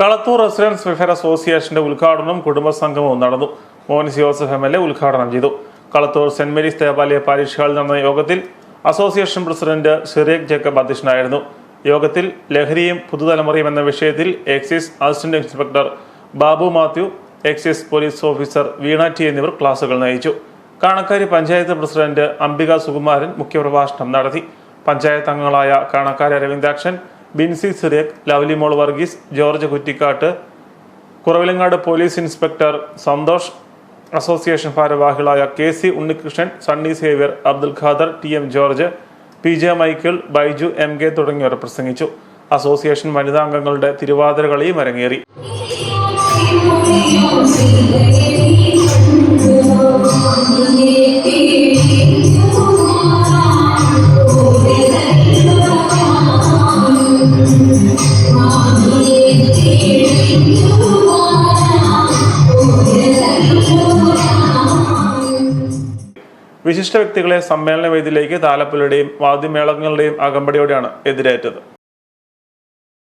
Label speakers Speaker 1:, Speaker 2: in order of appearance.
Speaker 1: Kalathur residence welfare അസോസിയേഷന്റെ ഉദ്ഘാടനവും കുടുംബസംഗമവും നടന്നു. Mons Joseph M. L. A ഉദ്ഘാടനം ചെയ്തു. കളത്തൂർ സെന്റ് മേരീസ് ദേവാലയ പാരീക്ഷകളിൽ നടന്ന യോഗത്തിൽ അസോസിയേഷൻ പ്രസിഡന്റ് ഷിറേഖ് ജേക്കബ് അധ്യക്ഷനായിരുന്നു. യോഗത്തിൽ ലഹരിയും പുതുതലമുറയും എന്ന വിഷയത്തിൽ excise assistant inspector Babu Mathew excise police officer Veena T എന്നിവർ ക്ലാസുകൾ നയിച്ചു. കാണക്കാരി പഞ്ചായത്ത് പ്രസിഡന്റ് അംബിക സുകുമാരൻ മുഖ്യപ്രഭാഷണം നടത്തി. പഞ്ചായത്ത് അംഗങ്ങളായ Kanakkary Aravindakshan Bincy Surekh Lovelymol Varghese George Kuttikkatt Kuravilangad police inspector Santhosh association ഭാരവാഹികളായ K C Unnikrishnan Sunny Xavier Abdul Khader T M George P J Michael Baiju M K തുടങ്ങിയവർ പ്രസംഗിച്ചു. Association വനിതാംഗങ്ങളുടെ തിരുവാതിരകളിയും Thiruvathira അരങ്ങേറി വിശിഷ്ട വ്യക്തികളെ സമ്മേളന വേദിയിലേക്ക് താലപ്പൊലിയുടെയും വാദ്യമേളങ്ങളുടെയും അകമ്പടിയോടെയാണ് എതിരേറ്റത്.